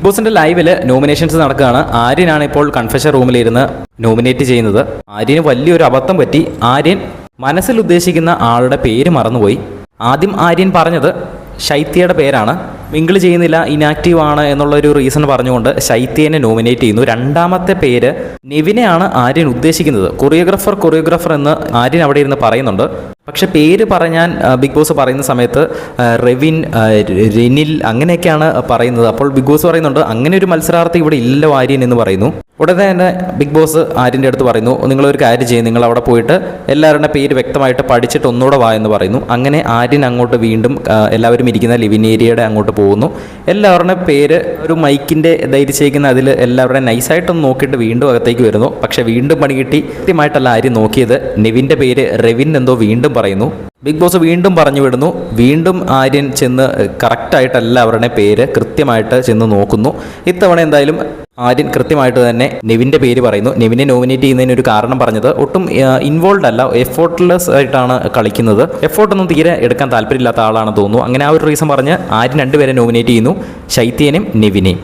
Big ബോസിന്റെ ലൈവിൽ nominations നടക്കുകയാണ്. ആര്യനാണ് ഇപ്പോൾ കൺഫെഷൻ റൂമിലിരുന്ന് നോമിനേറ്റ് ചെയ്യുന്നത്. ആര്യന് വലിയൊരു അബദ്ധം പറ്റി. ആര്യൻ മനസ്സിൽ ഉദ്ദേശിക്കുന്ന ആളുടെ പേര് മറന്നുപോയി. ആദ്യം ആര്യൻ പറഞ്ഞത് ശൈത്യയുടെ പേരാണ്. മിങ്കിൾ ചെയ്യുന്നില്ല ഇനാക്റ്റീവ് ആണ് എന്നുള്ളൊരു റീസൺ പറഞ്ഞുകൊണ്ട് ശൈത്യനെ നോമിനേറ്റ് ചെയ്യുന്നു. രണ്ടാമത്തെ പേര് നെവിനെയാണ് ആര്യൻ ഉദ്ദേശിക്കുന്നത്. കൊറിയോഗ്രാഫർ കൊറിയോഗ്രാഫർ എന്ന് ആര്യൻ അവിടെ ഇരുന്ന് പറയുന്നുണ്ട്. പക്ഷെ പേര് പറഞ്ഞാൻ ബിഗ് ബോസ് പറയുന്ന സമയത്ത് റെവിൻ റെനിൽ അങ്ങനെയൊക്കെയാണ് പറയുന്നത്. അപ്പോൾ ബിഗ് ബോസ് പറയുന്നുണ്ട് അങ്ങനെ ഒരു മത്സരാർത്ഥി ഇവിടെ ഇല്ലല്ലോ ആര്യൻ എന്ന് പറയുന്നു. ഉടനെ തന്നെ ബിഗ് ബോസ് ആര്യന്റെ അടുത്ത് പറയുന്നു നിങ്ങളൊരു കാര്യം ചെയ്യും നിങ്ങൾ അവിടെ പോയിട്ട് എല്ലാവരുടെ പേര് വ്യക്തമായിട്ട് പഠിച്ചിട്ട് ഒന്നുകൂടെ വാ എന്ന് പറയുന്നു. അങ്ങനെ ആര്യൻ അങ്ങോട്ട് വീണ്ടും എല്ലാവരും ഇരിക്കുന്ന ലിവിൻ ഏരിയയുടെ അങ്ങോട്ട് പോകുന്നു. എല്ലാവരുടെ പേര് ഒരു മൈക്കിന്റെ ധൈര്യച്ചേക്കുന്ന അതിൽ എല്ലാവരുടെയും നൈസായിട്ടൊന്ന് നോക്കിയിട്ട് വീണ്ടും അകത്തേക്ക് വരുന്നു. പക്ഷേ വീണ്ടും പണി കിട്ടി. കൃത്യമായിട്ടല്ല ആര്യം നോക്കിയത്. നെവിന്റെ പേര് റെവിൻ എന്തോ വീണ്ടും പറയുന്നു. ബിഗ് ബോസ് വീണ്ടും പറഞ്ഞു വിടുന്നു. വീണ്ടും ആര്യൻ ചെന്ന് കറക്റ്റായിട്ടല്ല അവരുടെ പേര് കൃത്യമായിട്ട് ചെന്ന് നോക്കുന്നു. ഇത്തവണ എന്തായാലും ആര്യൻ കൃത്യമായിട്ട് തന്നെ നെവിന്റെ പേര് പറയുന്നു. നെവിനെ നോമിനേറ്റ് ചെയ്യുന്നതിന് ഒരു കാരണം പറഞ്ഞത് ഒട്ടും ഇൻവോൾവ് അല്ല എഫോർട്ട്ലെസ് ആയിട്ടാണ് കളിക്കുന്നത്. എഫോർട്ടൊന്നും തീരെ എടുക്കാൻ താല്പര്യമില്ലാത്ത ആളാണെന്ന് തോന്നുന്നു. അങ്ങനെ ആ ഒരു റീസൺ പറഞ്ഞ് ആര്യൻ രണ്ടുപേരെ നോമിനേറ്റ് ചെയ്യുന്നു. ശൈത്യനെയും നെവിനെയും.